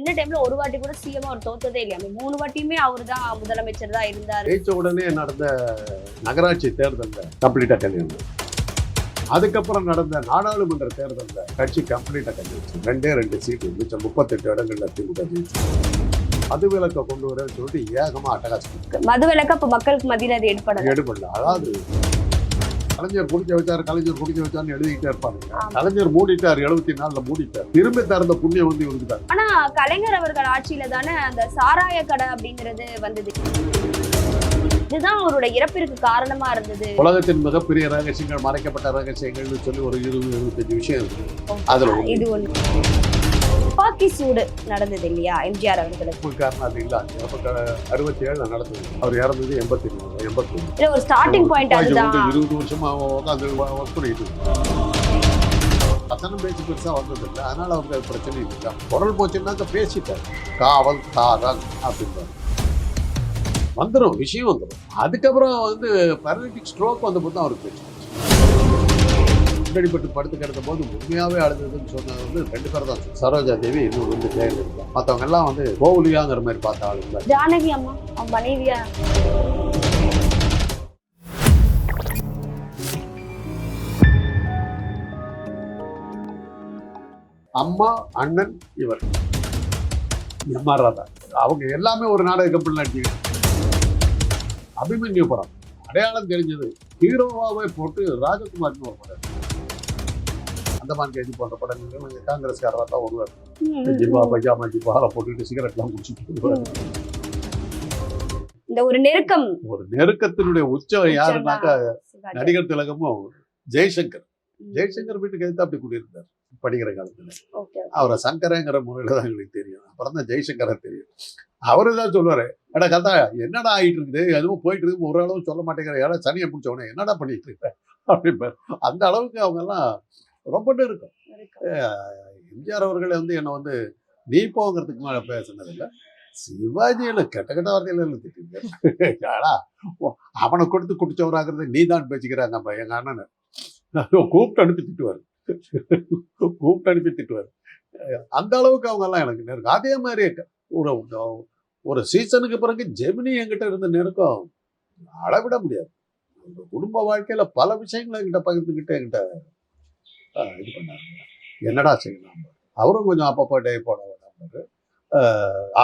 என்ன டைம்ல ஒரு வாட்டி கூட சிஎம் அவர் தோத்ததே இல்லையா? மூணு வாட்டியுமே அவர் தான் முதலமைச்சர் தான் இருந்தாரு. ஜெயிச்ச உடனே நடந்த நகராட்சி தேர்தலில் கம்ப்ளீட்டாக கல்யாணம் அதுக்கப்புறம் நடந்த நாடாளுமன்ற தேர்தலில் கட்சி கம்ப்ளீட்டாக கல்யாணம் ரெண்டே ரெண்டு சீட்டு மிச்சம் முப்பத்தெட்டு இடங்கள்ல திமுக ஜெயிச்சு. அது விளக்க கொண்டு வரேன்னு சொல்லிட்டு ஏகமா அட்டகாசம். மது விலக்கு அப்ப மக்களுக்கு மத்தியில அது ஏற்படல. எடுபடல அதாவது கலைஞர் குடிக்க வச்சாரு கலைஞர் குடிக்க வச்சாருன்னு எழுதிக்கிட்டே இருப்பாங்க. கலைஞர் மூடிட்டார் எழுபத்தி நாலுல மூடிட்டார். திரும்பி திறந்த புண்ணியம் வந்து இவருக்கு தான். ஆனா கலைஞர் அவர்கள் ஆட்சியில தானே அந்த சாராய கடை அப்படிங்கிறது வந்தது. இதுதான் அவரோட இறப்பிற்கு காரணமா இருந்தது. உலகத்தின் மிகப்பெரிய ரகசியங்கள் மறைக்கப்பட்ட ரகசியங்கள்னு சொல்லி ஒரு இருபது இருபத்தஞ்சு விஷயம் இருக்கு. அதுல. இது ஒண்ணு. துப்பாக்கி சூடு நடந்தது இல்லையா? எம்ஜிஆர் அவர்களுக்கு. அது இல்ல. அறுபத்தி ஏழுல நடந்தது. அவர் இறந்தது எண்பத்தி எண்பத்தி இல்ல ஒரு ஸ்டார்டிங் பாயிண்ட் அதுதான். இருபது வருஷமா உட்காந்து ஒர்க் பண்ணிட்டு வசனம் பேச்சு பெருசா வந்தது இல்லை. அதனால அவங்க அது பிரச்சனை இல்லை. குரல் போச்சுன்னாக்க பேசிட்டார். காவல் காரல் அப்படின்றாரு வந்துடும் விஷயம் வந்துடும் அதுக்கப்புறம் வந்து பரலிட்டிக் ஸ்ட்ரோக் வந்தபோது தான் அவருக்கு பேச்சு. அடிப்பட்டு படுத்து கிடந்த போது உண்மையாவே அழுதுன்னு சொன்னது வந்து ரெண்டு பேர் தான் சரோஜா தேவி இன்னொரு வந்து ஜெயலலிதா. மற்றவங்க எல்லாம் வந்து கோவுலியாங்கிற மாதிரி பார்த்த ஆளுங்க. ஜானகி அம்மா மனைவியா? அம்மா அண்ணன் இவர். எம் ஆர் ராதா அவங்க எல்லாமே ஒரு நாடக கம்பெனி நடிச்சு அபிமன்யு படம். அடையாளம் தெரிஞ்சது ஹீரோவாவே போட்டு ராஜகுமார்னு ஒரு படம். அந்தமான் கேஜி போன்ற படங்கள் கொஞ்சம் காங்கிரஸ்காரராக தான் வருவார். ஜிப்பா பைஜாமா ஜிப்பால போட்டுட்டு சிகரெட்லாம் குடிச்சிட்டு வருவார். இந்த ஒரு நெருக்கம். ஒரு நெருக்கத்தினுடைய உச்சம் யாருன்னாக்கா சிவாஜி. நடிகர் திலகமும் ஜெய்சங்கர். ஜெய்சங்கர் வீட்டுக்கு எடுத்து அப்படி குடியிருந்தார் படிக்கிற காலத்துல. அவரை சங்கரங்கிற முறையில தான் எங்களுக்கு தெரியும். அப்புறம் தான் ஜெய்சங்கரை தெரியும். அவரு தான் சொல்லுவாரு எடா கதா என்னடா ஆயிட்டு இருக்குது எதுவும் போயிட்டு இருக்கு ஒரு அளவு சொல்ல மாட்டேங்கிற ஏடா சனியை பிடிச்ச உடனே என்னடா பண்ணிட்டு இருக்க? அப்படிம்பாரு. அந்த அளவுக்கு அவங்க எல்லாம் ரொம்ப நெருக்கம். எம்ஜிஆர் அவர்கள் வந்து என்னை வந்து நீ போங்கிறதுக்கு மேலே பேசுனதில்லை. சிவாஜியில கெட்ட கெட்ட வார்த்தையில திட்டிருக்க? ஆனா அவனை கொடுத்து குடிச்சவராகிறது நீ தான் பேசிக்கிறாங்க அப்ப எங்க அண்ணனை. கூப்பிட்டு அனுப்பி திட்டுவார். கூப்பிட்டு அனுப்பி திட்டுவார். அந்த அளவுக்கு அவங்க எல்லாம் எனக்கு நெருக்கம். அதே மாதிரி ஒரு ஒரு சீசனுக்கு பிறகு ஜெமினி என்கிட்ட இருந்த நெருக்கம் அளவிட முடியாது. குடும்ப வாழ்க்கையில பல விஷயங்களை என்கிட்ட பகிர்ந்துக்கிட்டு என்கிட்ட இது பண்ணாரு என்னடா செய்யலாம்? அவரும் கொஞ்சம் அப்பப்போ டே போட வேண்டாம்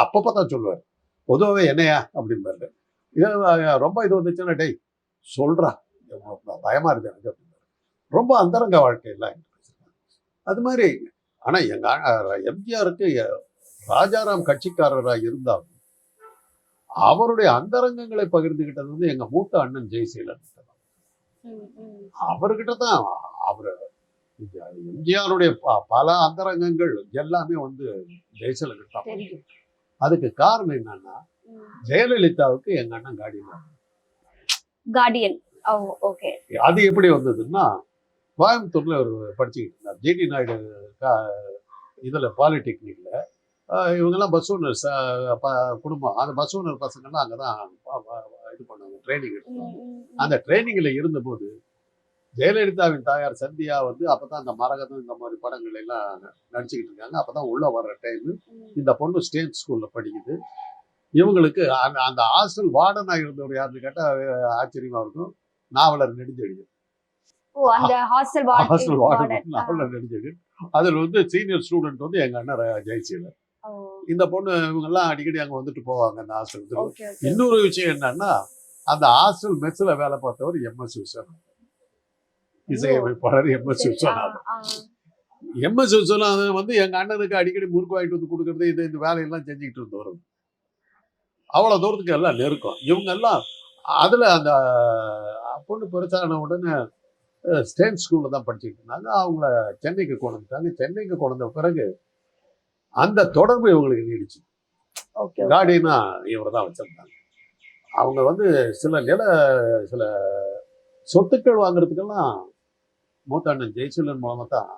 அப்பப்போ தான் சொல்லுவார். பொதுவாகவே என்னையா? அப்படிம்பாரு. ரொம்ப இது வந்துச்சுன்னா டேய் சொல்றா. பயமா இருக்கு எனக்கு அப்படிம்பாரு. ரொம்ப அந்தரங்க வாழ்க்கையெல்லாம். அது மாதிரி ஆனா எங்க அ- எம்ஜிஆருக்கு ராஜாராம் கட்சிக்காரராக இருந்தாலும் அவருடைய அந்தரங்கங்களை பகிர்ந்துகிட்டது வந்து எங்க மூத்த அண்ணன் ஜெயசீலன். அவர்கிட்ட தான் அவர் எம்ஜிஆருடைய பல அந்தரங்கங்கள் எல்லாமே வந்து ஜெயசீலன் கிட்ட தான். அதுக்கு காரணம் என்னன்னா. ஜெயலலிதாவுக்கு எங்க அண்ணன் கார்டியன் ஓகே. அது எப்படி வந்ததுன்னா கோயம்புத்தூர்ல அவர் படிச்சுக்கிட்டு இருந்தார். ஜிடி நாயுடு இதுல பாலிடெக்னிக்ல. இவங்கெல்லாம் பஸ் ஓனர்ஸ் குடும்பம். அந்த பஸ் ஓனர் பசங்கள்லாம் ப- இது பண்ணாங்க ட்ரைனிங் எடுத்தாங்க அந்த ட்ரைனிங்ல இருந்தபோது ஜெயலலிதாவின் தாயார் சந்தியா வந்து அப்பதான் அந்த மரகதம் இந்த மாதிரி படங்கள் எல்லாம் நடிச்சுக்கிட்டு இருக்காங்க. அப்பதான் உள்ள வர்ற டைம் இந்த பொண்ணு ஸ்டேட் ஸ்கூல்ல படிக்குது. இவங்களுக்கு அந்த அந்த ஹாஸ்டல் வார்டனா இருந்தவர் யாருன்னு கேட்டா அஹ், ஆச்சரியமா இருக்கும். Navalar Nedunchezhiyan. Hostel warden Navalar Nedunchezhiyan. அதில் வந்து சீனியர் ஸ்டூடெண்ட் வந்து எங்க அண்ணன் ர- ஜெயசீலன் இந்த பொண்ணு இவங்க எல்லாம் அடிக்கடி அங்க வந்துட்டு போவாங்க அந்த ஹாஸ்டலுக்கு இன்னொரு விஷயம் என்னன்னா அந்த ஹாஸ்டல் மெஸ்ல வேலை பார்த்தவர் எம் எஸ் விஸ்வநாதன். இசையமைப்பாளர் M S Viswanathan M S Viswanathan வந்து எங்க அண்ணனுக்கு அடிக்கடி முறுக்கு வாங்கிட்டு வந்து கொடுக்கறது இது இந்த வேலையெல்லாம் செஞ்சுக்கிட்டு இருந்தவர். அவ்வளவு தூரத்துக்கு எல்லாம் நெருக்கம். இவங்க எல்லாம் அதுல அந்த பொண்ணு பெருசான உடனே ஸ்டேட் ஸ்கூல்ல தான் படிச்சுக்கிட்டு இருந்தாங்க. அவங்கள சென்னைக்கு கொண்டு வந்துட்டாங்க. சென்னைக்கு கொண்டு வந்த பிறகு அந்த தொடர்பு இவங்களுக்கு நீடிச்சு. கார்டியனா இவர் தான் வச்சிருந்தாங்க. அவங்க வந்து சில நில சில சொத்துக்கள் வாங்குறதுக்கெல்லாம் மூத்தாண்டன் ஜெயசீலன் மூலமா தான்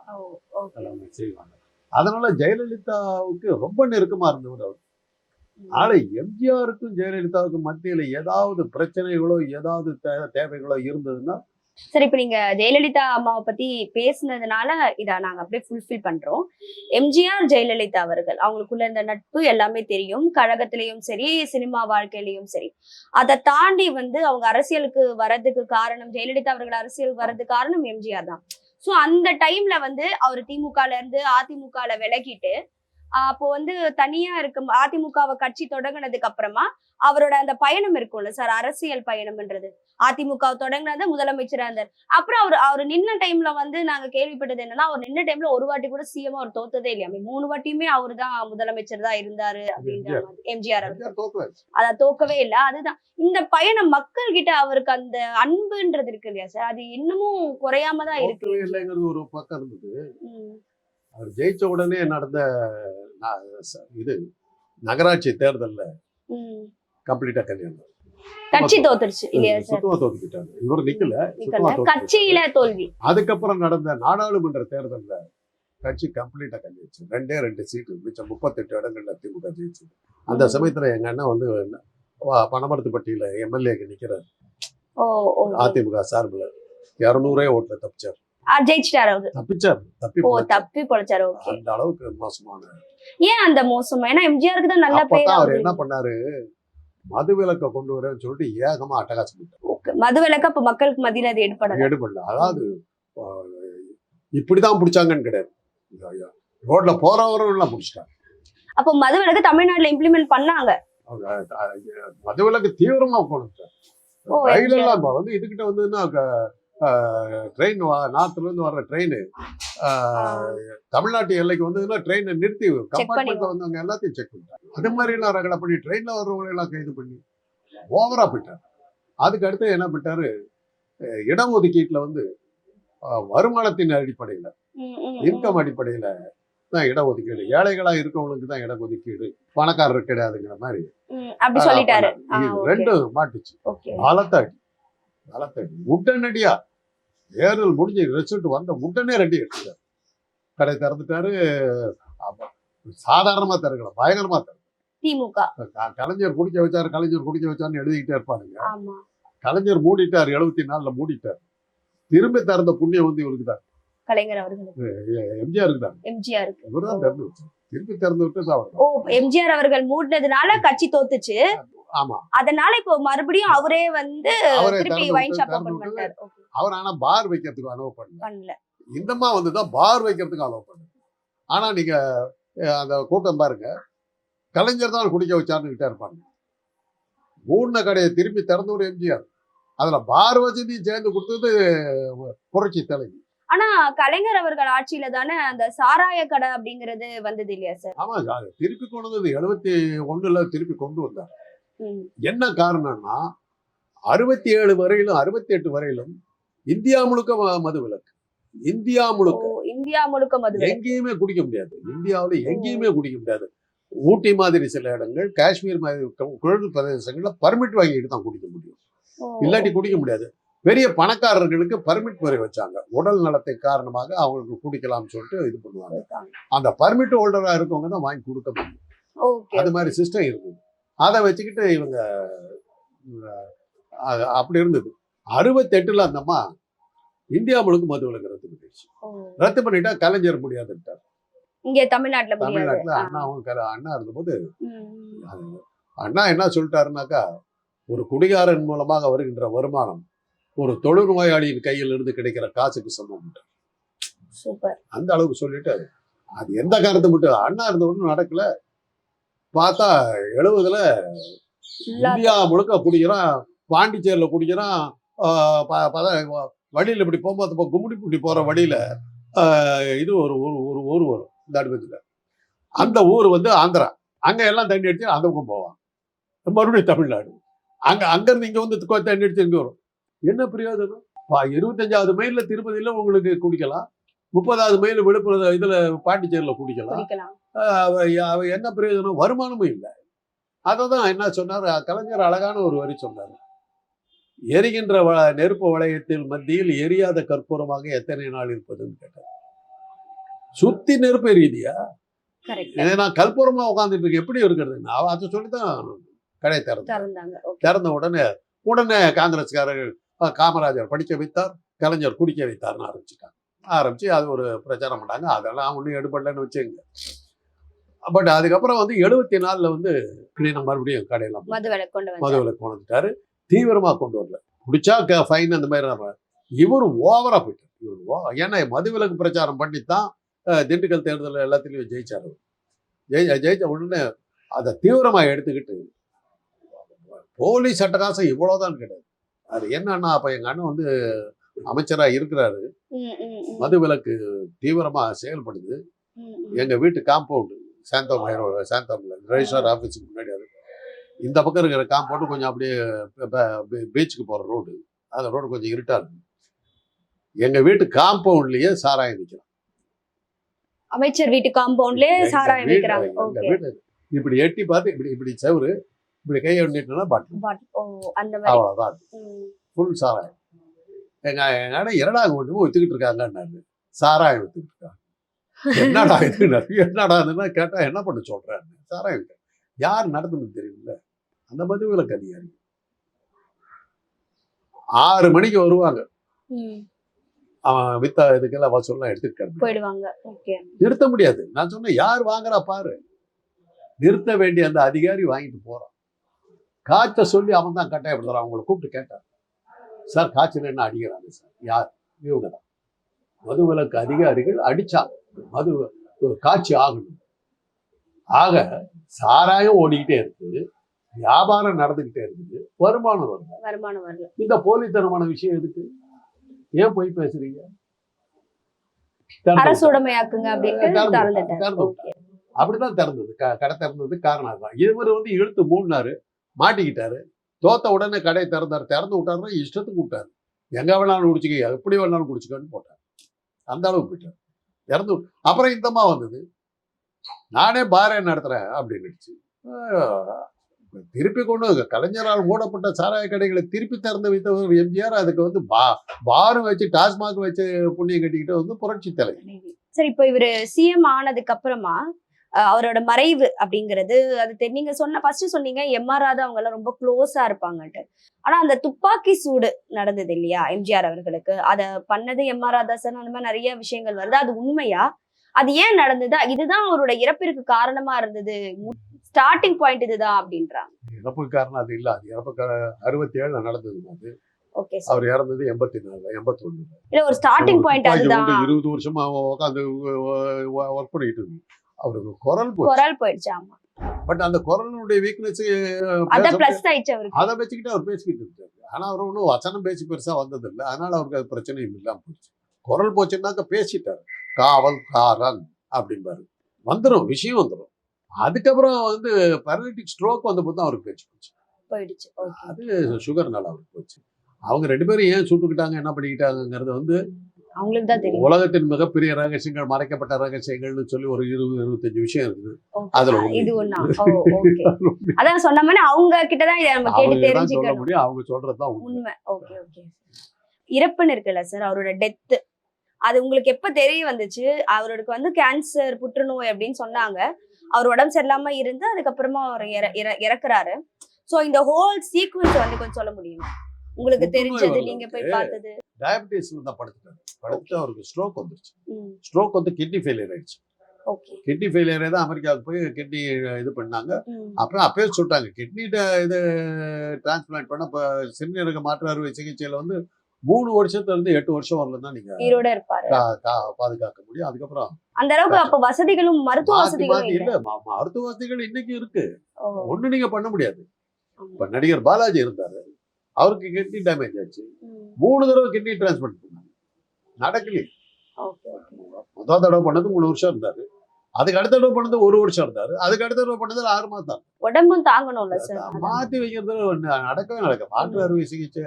எல்லாமே செய்வாங்க. அதனால ஜெயலலிதாவுக்கு ரொம்ப நெருக்கமா இருந்தவர் அவர். ஆனா எம்ஜிஆருக்கும் ஜெயலலிதாவுக்கும் மத்தியில ஏதாவது பிரச்சனைகளோ ஏதாவது தேவைகளோ இருந்ததுன்னா சார் இப்ப நீங்க ஜெயலலிதா அம்மாவை பத்தி பேசுனதுனால இத நாங்க அப்படியே ஃபுல்ஃபில் பண்றோம். எம்ஜிஆர் ஜெயலலிதா அவர்கள் அவங்களுக்குள்ள இந்த நட்பு எல்லாமே தெரியும். கழகத்திலயும் சரி சினிமா வாழ்க்கையிலயும் சரி. அதை தாண்டி வந்து அவங்க அரசியலுக்கு வர்றதுக்கு காரணம் ஜெயலலிதா அவர்கள் அரசியல் வர்றதுக்கு காரணம் எம்ஜிஆர் தான். சோ அந்த டைம்ல வந்து அவர் திமுகல இருந்து அதிமுகல விலகிட்டு அப்போ வந்து தனியா இருக்கும் அதிமுகவை கட்சி தொடங்குனதுக்கு அப்புறமா அவரோட அந்த பயணம் இருக்கும்ல சார் அரசியல் பயணம்ன்றது. அதிமுக தொடங்கினது முதலமைச்சரா இருந்தார். அப்புறம் அவர் அவர் நின்ன டைம்ல வந்து நாங்க கேள்விப்பட்டது என்னன்னா அவர் நின்ன டைம்ல ஒரு வாட்டி கூட சிஎம் அவர் தோத்ததே இல்லையா. மூணு வாட்டியுமே அவர் தான் முதலமைச்சர் தான் இருந்தாரு அப்படின்ற எம்ஜிஆர். அத தோக்கவே இல்ல. அதுதான். இந்த பயணம் மக்கள் கிட்ட அவருக்கு அந்த அன்புன்றது இருக்கு இல்லையா சார்? அது இன்னமும் குறையாம தான் இருக்கு. இல்லைங்கிறது ஒரு பக்கம் இருந்தது. அவர் ஜெயிச்ச உடனே நடந்த இது நகராட்சி தேர்தல்ல. கம்ப்ளீட்டா கல்யாணம். கட்சி தோத்துருச்சு. இல்லையா சார்? சுத்தமா தோத்துக்கிட்டாங்க. இவர் நிக்கல. கட்சியில தோல்வி. அதுக்கப்புறம் நடந்த நாடாளுமன்ற தேர்தல்ல கட்சி கம்ப்ளீட்டா கழிச்சு ரெண்டே ரெண்டு சீட்டு மிச்சம் முப்பத்தெட்டு இடங்கள்ல திமுக ஜெயிச்சது அந்த. சமயத்துல எங்க அண்ணன் வந்து பனமரத்துப்பட்டியில எம்எல்ஏக்கு நிக்கிறார். அதிமுக சார்பில் இருநூறே ஓட்டுல தப்பிச்சார். ஜெயிச்சிட்டாரு அவரு. தப்பிச்சார். தப்பி ஓ. தப்பி பொழைச்சாரு அந்த அளவுக்கு மோசமான ஏன் அந்த மோசம்? ஏன்னா எம்ஜிஆருக்கு தான் நல்ல பேர் அவரு. என்ன பண்ணாரு? மது விலக்கை கொண்டு வரேன்னு சொல்லிட்டு ஏகமா அட்டகாசம். மது விலக்கு அப்ப மக்களுக்கு மத்தியில அது எடுப்படல எடுபடல அதாவது இப்படிதான் பிடிச்சாங்கன்னு கிடையாது. ரோட்ல போறவரும் எல்லாம் பிடிச்சிட்டாங்க. அப்ப மது விலக்கு தமிழ்நாட்டுல இம்ப்ளிமெண்ட் பண்ணாங்க. மது விலக்கு தீவிரமா கொண்டு ரயில். எல்லாம் வந்து இதுகிட்ட வந்துன்னா ட்ரெயின் நார்த்ல இருந்து வர்ற ட்ரெயின் தமிழ்நாட்டு எல்லைக்கு வந்ததுன்னா ட்ரெயினை நிறுத்தி கம்பார்ட்மெண்ட்ல வந்து அங்க எல்லாத்தையும் செக் பண்ணிட்டாங்க. அது மாதிரி எல்லாம் ரகலை பண்ணி ட்ரெயின்ல வர்றவங்களை எல்லாம் கைது பண்ணி ஓவரா போயிட்டார் அதுக்கு அடுத்து என்ன பண்ணிட்டாரு? இடஒதுக்கீட்டுல வந்து வருமானத்தின் அடிப்படையில. இன்கம் அடிப்படையில தான் இடஒதுக்கீடு. ஏழைகளா இருக்கவங்களுக்கு தான் இடஒதுக்கீடு. பணக்காரர் கிடையாதுங்கிற மாதிரி. ரெண்டும் மாட்டுச்சு. பலத்தாடி. பலத்தாடி. உடனடியா தேர்தல் முடிஞ்சு ரிசல்ட் வந்த உடனே ரெடி எடுத்துட்டாரு. கடை திறந்துட்டாரு. சாதாரணமா திறக்கல பயங்கரமா திறக்கல. திமுக. கலைஞர் குடிக்க வச்சாரு கலைஞர் குடிக்க வச்சாருன்னு எழுதிக்கிட்டே இருப்பானுங்க. ஆமா. கலைஞர் மூடிட்டார் எழுபத்தி நாலுல மூடிட்டார். திரும்பி திறந்த புண்ணியம் வந்து இவருக்கு தான். கலைஞர் அவர்களுக்கு. எம்ஜிஆருக்கு தான். எம்ஜிஆருக்கு. இவர் தான் திறந்து வச்சார். திருப்பி திறந்து விட்டு அவர் எம்ஜிஆர் அவர்கள் மூடினதுனால கட்சி தோத்துச்சு. அதனால இப்போ மறுபடியும் அவரே வந்து திருப்பி வைன் ஷாப் ஓபன் ஓகே அவர் ஆனா பார் வைக்கிறதுக்கு அலோவ் பண்ணல. இந்தம்மா வந்து தான் பார் வைக்கிறதுக்கு அலோவ் பண்ணுது ஆனா நீங்க அந்த கூட்டம் பாருங்க. கலைஞர் தான் குடிக்க வச்சாருன்னு இருப்பாங்க. மூணு கடையை திருப்பி திறந்து ஒரு எம்ஜிஆர். அதுல பார் வசதியும் சேர்ந்து கொடுத்தது புரட்சி தலைவி. ஆனா கலைஞர் அவர்கள் ஆட்சியில தானே அந்த சாராய கடை அப்படிங்கறது வந்தது இல்லையா சார்? ஆமா திருப்பி கொண்டு வந்தது. எழுபத்தி ஒண்ணுல திருப்பி கொண்டு வந்தார். என்ன காரணம்னா அறுபத்தி ஏழு வரையிலும் அறுபத்தி எட்டு வரையிலும் இந்தியா முழுக்க மது விலக்கு இந்தியா முழுக்க. இந்தியா முழுக்க மது. எங்கேயுமே குடிக்க முடியாது. இந்தியாவுல எங்கேயுமே குடிக்க முடியாது. ஊட்டி மாதிரி சில இடங்கள் காஷ்மீர் மாதிரி குழல் பிரதேசங்கள்ல பர்மிட் வாங்கிட்டு தான் குடிக்க முடியும். இல்லாட்டி குடிக்க முடியாது. பெரிய பணக்காரர்களுக்கு பர்மிட் முறை வச்சாங்க. உடல் நலத்தை காரணமாக அவங்களுக்கு குடிக்கலாம்னு சொல்லிட்டு இது பண்ணுவாங்க. அந்த பர்மிட் ஹோல்டரா இருக்கவங்க தான் வாங்கி கொடுக்க முடியும். அது மாதிரி சிஸ்டம் இருக்குது. அதை வச்சுக்கிட்டு இவங்க அப்படி இருந்தது. அறுபத்தெட்டுல அந்தம்மா இந்தியா முழுக்க மது விலக்கு ரத்து பண்ணிடுச்சு. ரத்து பண்ணிட்டா கலைஞர் முடியாதுட்டார் இங்க தமிழ்நாட்டுல தமிழ்நாட்டுல. அண்ணாவும் அண்ணா இருந்தபோது அண்ணா என்ன சொல்லிட்டாருனாக்கா ஒரு குடிகாரன் மூலமாக வருகின்ற வருமானம் ஒரு தொழுநோயாளியின் கையில் இருந்து கிடைக்கிற காசுக்கு சமம் அந்த அளவுக்கு சொல்லிட்டு அது எந்த காரணத்தை மட்டும் அண்ணா இருந்த ஒன்றும் நடக்கல. பார்த்தா எழுபதுல இந்தியா முழுக்க குடிக்கிறான் பாண்டிச்சேரியில குடிக்கிறான் வழியில இப்படி போகும்போது இப்போ கும்மிடிப்பூண்டி போற வழியில ஆஹ் இது ஒரு ஊர் ஒரு ஊர் வரும் இந்த அடுப்பத்தில் அந்த ஊர் வந்து ஆந்திரா. அங்க எல்லாம் தண்ணி அடிச்சு அந்த பக்கம் போவான். மறுபடியும் தமிழ்நாடு. அங்க அங்க இருந்து இங்க வந்து தண்ணி அடிச்சு இங்க வரும். என்ன பிரயோஜனம் பா இருபத்தஞ்சாவது மைல்ல திருப்பதியில உங்களுக்கு குடிக்கலாம். முப்பதாவது மைல் விழுப்புரம் இதுல பாண்டிச்சேரியில குடிக்கலாம். என்ன பிரயோஜனம்? வருமானமும் இல்லை. அதை தான் என்ன சொன்னார்? கலைஞர் அழகான ஒரு வரி சொன்னார். எரிகின்ற வ- நெருப்பு வளையத்தில் மத்தியில் எரியாத கற்பூரமாக எத்தனை நாள் இருப்பதுன்னு கேட்டார். சுத்தி நெருப்பு எரியுதியா? இதை நான் கற்பூரமா உட்காந்துட்டு இருக்கேன். எப்படி இருக்கிறது? நான் அதை சொல்லி தான் கடை திறந்தாங்க. திறந்த உடனே உடனே காங்கிரஸ்காரர்கள் காமராஜர் படிக்க வைத்தார் கலைஞர் குடிக்க வைத்தாருன்னு ஆரம்பிச்சுட்டாங்க. ஆரம்பிச்சு அது ஒரு பிரச்சாரம் பண்ணாங்க. அதெல்லாம் ஒன்றும் எடுபடலன்னு வச்சுங்க பட் அதுக்கப்புறம் வந்து எழுபத்தி நாலில் வந்து கிளீன மறுபடியும் கடையெல்லாம் மது விலக்கு கொண்டு வந்துட்டாரு. தீவிரமாக கொண்டு வரல. பிடிச்சா ஃபைன் அந்த மாதிரி நம்ம இவர் ஓவரா போயிட்டார். இவர் ஓ ஏன்னா மதுவிலக்கு பிரச்சாரம் பண்ணி தான் அஹ், திண்டுக்கல் தேர்தல் எல்லாத்துலேயும் ஜெயிச்சார். ஜெயி ஜெயிச்ச உடனே அதை தீவிரமாக எடுத்துக்கிட்டு போலீஸ் அட்டகாசம் இவ்வளோதான் கிடையாது. அது என்னன்னா அப்போ எங்கள் அண்ணன் வந்து அமைச்சராக இருக்கிறாரு. ம், ம், ம், மதுவிலக்கு தீவிரமாக செயல்படுது. எங்கள் வீட்டு காம்பவுண்டு சாந்தோம் சாந்தோம்ல ரெஜிஸ்டர் ஆஃபீஸுக்கு முன்னாடி அது இந்த பக்கம் இருக்கிற காம்பவுண்டு கொஞ்சம் அப்படியே பீச்சுக்கு போகிற ரோடு. அந்த ரோடு கொஞ்சம் இருட்டாக இருக்கு. எங்கள் வீட்டு காம்பவுண்ட்லேயே சாராயம் விற்கிறோம் அமைச்சர் வீட்டு காம்பவுண்ட்லயே சாராயம் விற்கிறாங்க வீட்டு இப்படி எட்டி பார்த்து இப்படி இப்படி செவுரு இப்படி கையை நீட்டினா பாட்டில். பட் ஓ அந்த மாதிரி. அவ்வளோதான். ஃபுல் சாராயம். எங்க எங்க அண்ணன் என்னடா கொண்டு போய் வித்துக்கிட்டு இருக்காங்கன்னாரு. சாராயம் வித்துக்கிட்டு இருக்காங்க. என்னடா இதுன்னாரு என்னடா இதுன்னா கேட்டா என்ன பண்ண சொல்றேன் சாராயம். யார் நடந்ததுன்னு தெரியல. அந்த மதுவிலக்கு அதிகாரி. ஆறு மணிக்கு வருவாங்க. அவன் வித்த இதுக்கெல்லாம் வசூல்லாம் எடுத்துக்கிட்டாரு போயிடுவாங்க. நிறுத்த முடியாது. நான் சொன்னேன் யார் வாங்குறா பாரு. நிறுத்த வேண்டிய அந்த அதிகாரி வாங்கிட்டு போறான். காய்ச்ச சொல்லி அவன் தான் கட்டாயப்படுத்துறான். அவங்கள கூப்பிட்டு கேட்டான். சார் காய்ச்சல் என்ன அடிக்கிறாங்க சார்? யார்? இவங்க தான். மதுவிலக்கு அதிகாரிகள் அடிச்சாங்க. மது காட்சி ஆகணும் ஆக சாராயம் ஓடிக்கிட்டே இருக்குது. வியாபாரம் நடந்துகிட்டே இருக்குது. வருமானம் வருது. வருமானம் வரல. இந்த போலித்தனமான விஷயம் எதுக்கு? ஏன் போய் பேசுறீங்க? அரசுடைமையாக்குங்க அப்படின்னு அப்படிதான் திறந்தது. கடை திறந்தது காரணம் அதுதான். இவர் வந்து இழுத்து மூடினாரு மாட்டிக்கிட்டாரு. தோத்த உடனே கடை திறந்தாரு. திறந்து விட்டாருன்னா இஷ்டத்துக்கு விட்டாரு. எங்க வேணாலும் குடிச்சுக்க எப்படி வேணாலும் குடிச்சுக்கன்னு போட்டார். அந்த அளவுக்கு போயிட்டார். இறந்து அப்புறம் இந்தமா வந்தது. நானே பாரே நடத்துறேன் அப்படின்னுச்சு திருப்பி கொண்டு கலைஞரால் மூடப்பட்ட சாராய கடைகளை திருப்பி திறந்து வைத்தவர் எம்ஜிஆர். அதுக்கு வந்து பா பாரும் வச்சு டாஸ்மாக் வச்சு புண்ணியம் கட்டிக்கிட்டு வந்து புரட்சி தலைவர் சரி இப்போ இவரு சிஎம் ஆனதுக்கு அப்புறமா அவரோட மறைவு அப்படிங்கிறது. அது தெ- நீங்க சொன்ன ஃபர்ஸ்ட் சொன்னீங்க எம்ஆர் ராதா அவங்க எல்லாம் ரொம்ப க்ளோஸா இருப்பாங்கன்ட்டு. ஆனா அந்த துப்பாக்கி சூடு நடந்தது இல்லையா எம்ஜிஆர் அவர்களுக்கு? அத பண்ணது எம்ஆர் ராதா சார் அந்த மாதிரி நிறைய விஷயங்கள் வருது. அது உண்மையா? அது ஏன் நடந்தது? இதுதான் அவரோட இறப்பிற்கு காரணமா இருந்தது. ஸ்டார்டிங் பாயிண்ட் இதுதான் அப்படின்றாங்க. இறப்புக்கு காரணம் அது இல்லை. அது இறப்பு அறுபத்தி ஏழுல நடந்தது அது. ஓகே அவர் இறந்தது எண்பத்தி நாலுல எண்பத்தி ஒண்ணு இல்ல ஒரு ஸ்டார்டிங் பாயிண்ட் அதுதான். இருபது வருஷமா உட்காந்து ஒர்க் பண்ணிட்டு இருக்கு அவருக்கு குரல் குரல் போயிடுச்சு ஆமா. பட் அந்த குரலுடைய வீக்னஸ் அதான் பிளஸ் ஆயிடுச்சு அவருக்கு. அதை வச்சுக்கிட்டு அவர் பேசிக்கிட்டு இருக்காரு. ஆனா அவர் ஒன்றும் வசனம் பேசி பெருசா வந்தது இல்லை அதனால அவருக்கு அது பிரச்சனையும் இல்லாம போச்சு குரல் போச்சுன்னாக்க பேசிட்டாரு. காவல்காரன் அப்படிம்பாரு. வந்துடும் விஷயம் வந்துடும் அதுக்கப்புறம் வந்து பேரலிட்டிக் ஸ்ட்ரோக் வந்த போது தான் அவருக்கு பேச்சு போச்சு. போயிடுச்சு அது சுகர்னால அவருக்கு போச்சு. அவங்க ரெண்டு பேரும் ஏன் சுட்டுக்கிட்டாங்க என்ன பண்ணிக்கிட்டாங்கிறது வந்து அவங்களுக்கு தான் தெரியும். உலகத்தின் மிகப்பெரிய ரகசியங்கள் மறைக்கப்பட்ட ரகசியங்கள்னு சொல்லி ஒரு இருபது இருபத்தஞ்சு விஷயம் இருக்குது. அதுல. இது ஒண்ணா? அதான் சொன்ன மாதிரி அவங்க கிட்டதான் இதை நம்ம கேட்டு தெரிஞ்சுக்கணும். முடியும். அவங்க சொல்றதுதான் உண்மை. ஓகே ஓகே இறப்புன்னு இருக்குல்ல சார் அவரோட டெத்து அது உங்களுக்கு எப்ப தெரிய வந்துச்சு? அவருக்கு வந்து கேன்சர் புற்றுநோய் அப்படின்னு சொன்னாங்க. அவர் உடம்பு சரியில்லாம இருந்து அதுக்கப்புறமா அவர் இற- இற- இறக்குறாரு. சோ இந்த ஹோல் சீக்வன்ஸ் வந்து கொஞ்சம் சொல்ல முடியுமா? உங்களுக்கு தெரிஞ்சது நீங்க போய். பார்த்தது. டயபிட்டிஸ்ல தான் படுத்துட்டாரு. படுத்துட்டு அவருக்கு ஸ்ட்ரோக் வந்துருச்சு. ஸ்ட்ரோக் வந்து கிட்னி ஃபெயிலியர் ஆயிடுச்சு. கிட்னி ஃபெயிலியரே தான் அமெரிக்காவுக்கு போய் கிட்னி இது பண்ணாங்க. அப்புறம் அப்பயே சொல்லிட்டாங்க கிட்னி இது டிரான்ஸ்பிளான்ட் பண்ண இப்போ சிறுநீரக மாற்று அறுவை சிகிச்சையில வந்து மூணு வருஷத்துல இருந்து எட்டு வருஷம் வரல தான் நீங்க ஈரோட இருப்பாரு. பாதுகாக்க முடியும். அதுக்கப்புறம் அந்த அளவுக்கு அப்ப வசதிகளும் மருத்துவ வசதிகளும் இல்ல. மருத்துவ வசதிகள் இன்னைக்கு இருக்கு. ஒண்ணு நீங்க பண்ண முடியாது. இப்ப நடிகர் பாலாஜி இருந்தாரு. அவருக்கு கிட்னி டேமேஜ் ஆச்சு. மூணு தடவை கிட்னி டிரான்ஸ்பிளான்ட் பண்ணாங்க. நடக்கலையே. முதல் தடவை பண்ணது மூணு வருஷம் இருந்தாரு. அதுக்கு அடுத்த தடவை பண்ணது ஒரு வருஷம் இருந்தாரு. அதுக்கு அடுத்த தடவை பண்ணது ஆறு மாதம் உடம்பும் தாங்கணும்ல சார் மாத்தி வைக்கிறது நடக்கவே நடக்க மாற்று அறுவை சிகிச்சை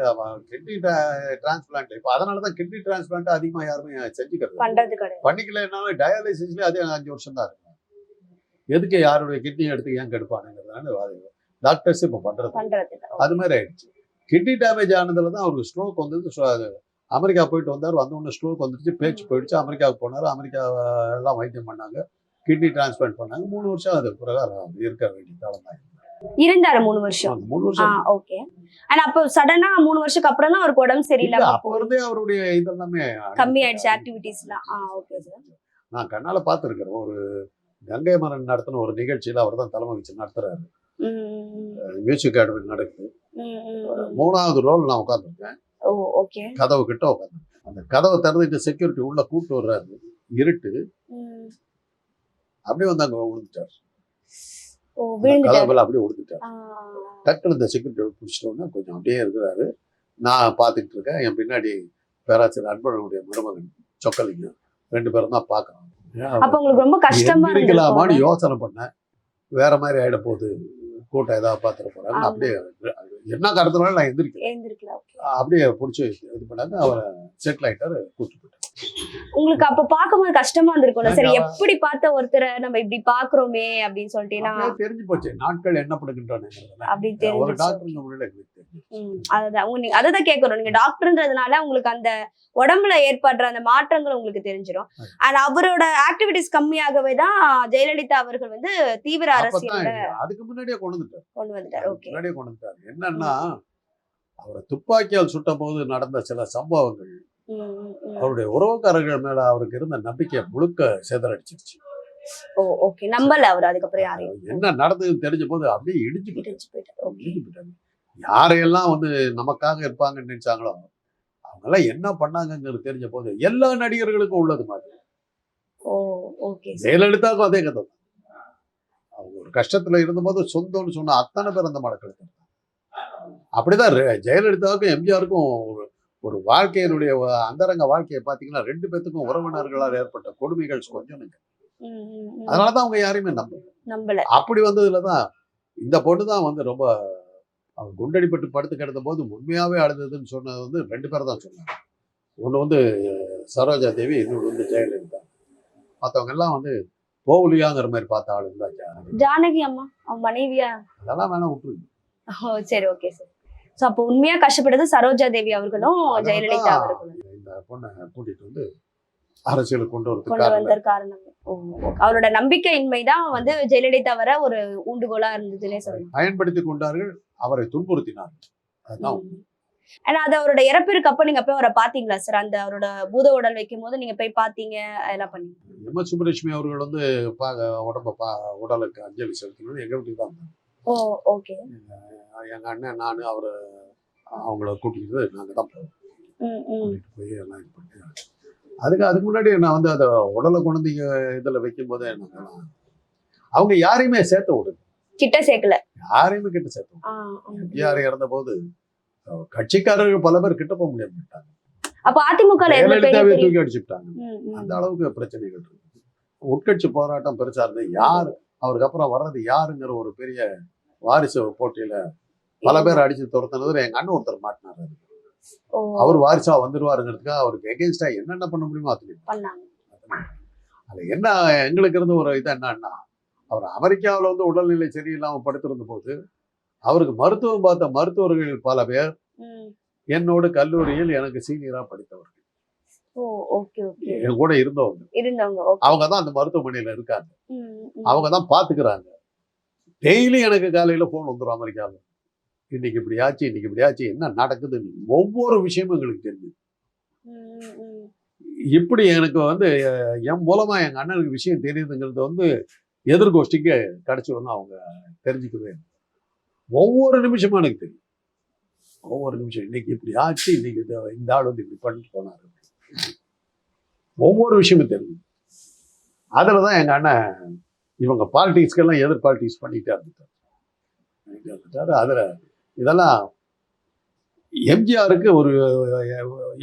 கிட்னி டிரான்ஸ்பிளான்ட் இப்போ அதனால தான் கிட்னி டிரான்ஸ்பிளான்ட் அதிகமா யாருமே செஞ்சுக்கிறது பண்ணிக்கலனாலும் டயாலிசிஸ்ல அதே அஞ்சு வருஷம் தான் இருக்கும் எதுக்கு யாருடைய கிட்னி எடுத்து ஏன் கெடுப்பானுங்கிறதுனால டாக்டர்ஸ் இப்போ பண்றது. அது மாதிரி ஆயிடுச்சு. கிட்னி டேமேஜ் ஆனதுல தான் அவருக்கு ஸ்ட்ரோக் வந்தது. அமெரிக்கா போயிட்டு வந்தார். வந்த உடனே ஸ்ட்ரோக் வந்துருச்சு. பேச்சு போயிடுச்சு. அமெரிக்காவுக்கு போனார். அமெரிக்கா எல்லாம் வைத்தியம் பண்ணாங்க. கிட்னி டிரான்ஸ்பிளான்ட் பண்ணாங்க. மூணு வருஷம் அது பிரகாரம் இருக்க வேண்டிய காலம் தான் இருந்தாரு மூணு வருஷம். மூணு வருஷம். ஓகே ஆனா அப்போ சடனா மூணு வருஷத்துக்கு அப்புறம் தான் அவருக்கு உடம்பு இல்ல, சரியில்லாம அப்ப இருந்தே அவருடைய இதெல்லாமே கம்மி ஆயிடுச்சு ஆக்டிவிட்டிஸ்லாம் ஆ ஓகே சார் நான் கண்ணால பார்த்திருக்கிறேன். ஒரு கங்கை மரன் நடத்தின ஒரு நிகழ்ச்சியில அவர் தான் தலைமை வச்சு நடத்துறாரு. மியூசிக் அகாடமி நடக்குது. மூணாவது ரோல் நான் உட்காந்துருக்கேன் கதவு கிட்ட உட்காந்து அந்த கதவை திறந்துட்டு செக்யூரிட்டி உள்ள கூப்பிட்டு வர்றாரு. இருட்டு. அப்படியே வந்து அங்க விழுந்துட்டார். கதவுல அப்படியே விழுந்துட்டார். டக்குனு இந்த செக்யூரிட்டி பிடிச்சிட்டோன்னே கொஞ்சம் அப்படியே இருக்கிறாரு. நான் பார்த்துக்கிட்டு இருக்கேன். என் பின்னாடி பேராசிரியர் அன்பழனுடைய மருமகன் சொக்கலிங்கம் ரெண்டு பேரும் தான் பார்க்குறோம் அப்ப உங்களுக்கு ரொம்ப கஷ்டமா இருந்திருக்கும். யோசனை பண்ணேன். வேற மாதிரி ஆயிட போகுது. கூட்டம் ஏதாவது பார்த்துட போறாங்க. அப்படியே என்ன காரணத்தினால நான் எந்திரிக்கல. அப்படியே பிடிச்சி இது பண்ணாங்க அவரை செட்டில் ஆயிட்டாரு கூட்டு போயிட்டாரு உங்களுக்கு அப்ப பாக்கும்போது கஷ்டமா இருந்திருக்கும்ல சரி. எப்படி பார்த்த ஒருத்தரை நம்ம இப்படி பாக்குறோமே அப்படின்னு சொல்லிட்டு தெரிஞ்சு போச்சு நாட்கள் என்னப்படுகின்றன அப்படி ஒரு தெரிஞ்சு அதுதான். உங்க நீங்க அததான் கேட்கணும். நீங்க டாக்டர்ன்றதுனால உங்களுக்கு அந்த உடம்புல ஏற்படுற அந்த மாற்றங்கள் உங்களுக்கு தெரிஞ்சிடும் அண்ட் அவரோட ஆக்டிவிட்டிஸ் கம்மியாகவே தான் ஜெயலலிதா அவர்கள் வந்து தீவிர அரசியல்ல அதுக்கு முன்னாடியே கொண்டு வந்துட்டார். கொண்டு வந்துட்டார். ஓகே. முன்னாடியே கொண்டு வந்துட்டார். என்னன்னா அவரை துப்பாக்கியால் சுட்ட போது நடந்த சில சம்பவங்கள் அவருடைய உறவுக்காரர்கள் மேல அவருக்கு இருந்த நம்பிக்கையை முழுக்க சேதறடிச்சிருச்சு. ஓ ஓகே. நம்பல அவர். அதுக்கப்புறம் யாரையும். என்ன நடந்ததுன்னு தெரிஞ்ச போது அப்படியே இடிச்சு ஓகே. இடிச்சு போயிட்டாங்க யாரையெல்லாம் வந்து நமக்காக இருப்பாங்கன்னு நினைச்சாங்களோ அவங்க எல்லாம் என்ன பண்ணாங்கங்கிறது தெரிஞ்ச போது எல்லா நடிகர்களுக்கும் உள்ளது மாதிரி. ஜெயலலிதாவுக்கும் அதே கதை. தான் அவங்க ஒரு கஷ்டத்துல இருந்தபோது சொந்தம்னு சொன்ன அத்தனை பேர் அந்த மடக்களுக்கு அப்படிதான் ஜெயலலிதாவுக்கும் எம்ஜிஆருக்கும் ஒரு ஒரு வாழ்க்கையினுடைய அந்தரங்க வாழ்க்கையை பார்த்தீங்கன்னா ரெண்டு பேத்துக்கும் உறவினர்களால் ஏற்பட்ட கொடுமைகள் கொஞ்சம். அதனாலதான் அவங்க யாரையுமே நம்பல. நம்பல. அப்படி வந்ததுல தான் இந்த பொண்ணு தான் வந்து ரொம்ப அவன் குண்டடிப்பட்டு படுத்து கிடந்த போது உண்மையாவே அழுததுன்னு சொன்னது வந்து ரெண்டு பேர் தான் சொன்னாங்க. ஒன்று வந்து சரோஜா தேவி இன்னொன்று வந்து ஜெயலலிதா. மற்றவங்க எல்லாம் வந்து போகலியாங்கிற மாதிரி பார்த்த ஆளு இருந்தா ஜானகி. அம்மா அவன் மனைவியா? அதெல்லாம் வேணா விட்டுருங்க ஓ சரி ஓகே சார் சோ அப்போ உண்மையா கஷ்டப்பட்டது சரோஜா தேவி அவர்களும் ஜெயலலிதா அவர்களும். இந்த பொண்ணை கூட்டிட்டு வந்து அரசியலுக்கு கொண்டு வரதுக்கு கொண்டு காரணம். வந்த காரணம். அவரோட நம்பிக்கையின்மை தான் வந்து ஜெயலலிதா வர ஒரு ஊண்டுகோலா இருந்ததுன்னே சொல்லலாம். பயன்படுத்தி கொண்டார்கள். அவரை துன்புறுத்தினார்கள் அதுதான். ஆனா அது அவரோட இறப்பிற்கு அப்ப நீங்க போய் அவரை பாத்தீங்களா சார்? அந்த அவரோட பூத உடல் வைக்கும் போது நீங்க போய் பாத்தீங்க அதெல்லாம் பண்ணீங்க. எம். எஸ். சுப்புலட்சுமி அவர்கள் வந்து பா உடம்ப பா உடலுக்கு அஞ்சலி செலுத்தினது எங்க வீட்டுக்கு தான். Oh okay. எங்க அண்ணன் நான் அவர் அவங்கள கூட்டிட்டு நாங்கள் தான் போவோம். போய் எல்லாம் இது பண்ணி அதுக்கு அதுக்கு முன்னாடி நான் வந்து அதை உடலை கொண்டு இங்க இதில் வைக்கும் போதே அவங்க யாரையுமே சேர்த்து விடுது கிட்ட சேர்க்கல. யாரையுமே கிட்ட சேர்த்து விடுது. ஆ, ஆ. எம்ஜிஆர் இறந்த போது கட்சிக்காரர்கள் பல பேர் கிட்ட போக முடியாது விட்டாங்க. அப்ப தூக்கி அடிச்சுட்டாங்க. அந்த அளவுக்கு பிரச்சனைகள் இருக்கு. உட்கட்சி போராட்டம் பெருசா இருந்தது யார் அவருக்கு அப்புறம் வர்றது யாருங்கிற ஒரு பெரிய வாரிசு போட்டியில பல பேர் அடிச்சு துரத்துனதுல எங்க அண்ணன் ஒருத்தர் மாட்டினாரு அவர் வாரிசா வந்துருவாருங்கிறதுக்காக அவருக்கு எகென்ஸ்டா என்னென்ன பண்ண முடியுமோ பண்ணாங்க. அது என்ன எங்களுக்கு இருந்த ஒரு இது என்னன்னா அவர் அமெரிக்காவில் வந்து உடல்நிலை சரியில்லாம படுத்திருந்த போது அவருக்கு மருத்துவம் பார்த்த மருத்துவர்கள் பல பேர். என்னோட கல்லூரியில் எனக்கு சீனியரா படித்தவர்கள். என் கூட இருந்தவங்க. அவங்க தான் அந்த மருத்துவமனையில இருக்காங்க. அவங்க தான் பாத்துக்கிறாங்க டெய்லி எனக்கு காலையில போன் வந்துடும் அமெரிக்காவில். இன்னைக்கு இப்படி ஆச்சு இன்னைக்கு இப்படி ஆச்சு என்ன நடக்குதுன்னு? ஒவ்வொரு விஷயமும் எங்களுக்கு தெரியுது. இப்படி எனக்கு வந்து என் மூலமா எங்க அண்ணனுக்கு விஷயம் தெரியுதுங்கிறது வந்து எதிர்கோஷ்டிக்கு கிடைச்சி வந்து அவங்க தெரிஞ்சுக்கவே. ஒவ்வொரு நிமிஷமும் எனக்கு தெரியும். ஒவ்வொரு நிமிஷம் இன்னைக்கு இப்படி ஆச்சு இன்னைக்கு இந்த ஆள் வந்து இப்படி பண்ணிட்டு போனாரு ஒவ்வொரு விஷயமும் தெரியும். அதில் தான் எங்கள் அண்ணன் இவங்க பாலிடிக்ஸ்க்கெல்லாம் எதிர் பாலிடிக்ஸ் பண்ணிக்கிட்டே இருந்துட்டார். அதில் இதெல்லாம் எம்ஜிஆருக்கு ஒரு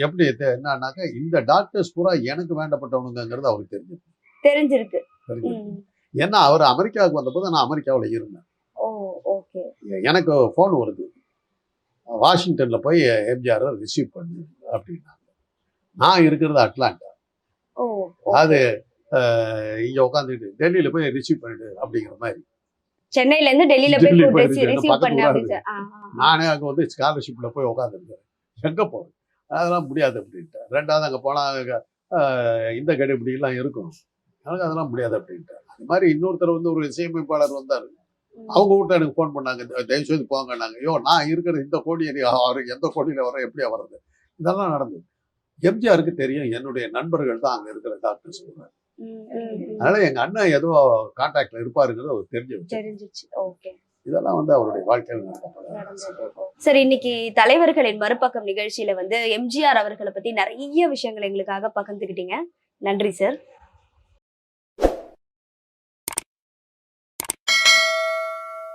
எப்படி என்னன்னாக்கா இந்த டாக்டர்ஸ் பூரா எனக்கு வேண்டப்பட்டவனுங்கிறது அவருக்கு தெரிஞ்சது தெரிஞ்சிருக்கு. ஏன்னா அவர் அமெரிக்காவுக்கு வந்தபோது நான் அமெரிக்காவில் இருந்தேன். ஓ ஓகே. எனக்கு ஃபோன் வருது. வாஷிங்டனில் போய் எம்ஜிஆர் ரிசீவ் பண்ணு அப்படின்னாங்க. நான் இருக்கிறது அட்லாண்டா. அது இங்கே உட்காந்துட்டு டெல்லியில் போய் ரிசீவ் பண்ணிடு அப்படிங்கிற மாதிரி. சென்னையில இருந்து டெல்லியில போய். நானே அங்கே வந்து ஸ்காலர்ஷிப்பில் போய் உட்காந்துருக்கேன் எங்கே போகிறேன் அதெல்லாம் முடியாது அப்படின்ட்டு ரெண்டாவது அங்கே போனால் இந்த கடை இப்படிலாம் இருக்கும். எனக்கு அதெல்லாம் முடியாது அப்படின்ட்டு அது மாதிரி இன்னொருத்தர் வந்து ஒரு இசையமைப்பாளர் வந்தார். அவங்க வீட்டு எனக்கு ஃபோன் பண்ணாங்க. "த- தயவு செய்து போங்கன்னாங்க ஐயோ நான் இருக்கிற இந்த கோடியில் அவர் எந்த கோடியில் வர எப்படியா வர்றது இதெல்லாம் நடந்தது. எம்ஜிஆருக்கு தெரியும் என்னுடைய நண்பர்கள் தான் அங்க இருக்கிற ம், ம். அதனால எங்க அண்ணன் ஏதோ கான்டாக்ட்ல இருப்பாருங்கிறது அவர் தெரிஞ்சு வச்சு தெரிஞ்சிச்சு. ஓகே. இதெல்லாம் வந்து அவருடைய வாழ்க்கையில் சரி இன்னைக்கு தலைவர்களின் மறுபக்கம் நிகழ்ச்சியில வந்து எம்ஜிஆர் அவர்களை பத்தி நிறைய விஷயங்கள் எங்களுக்காக பகிர்ந்துக்கிட்டீங்க. நன்றி சார்.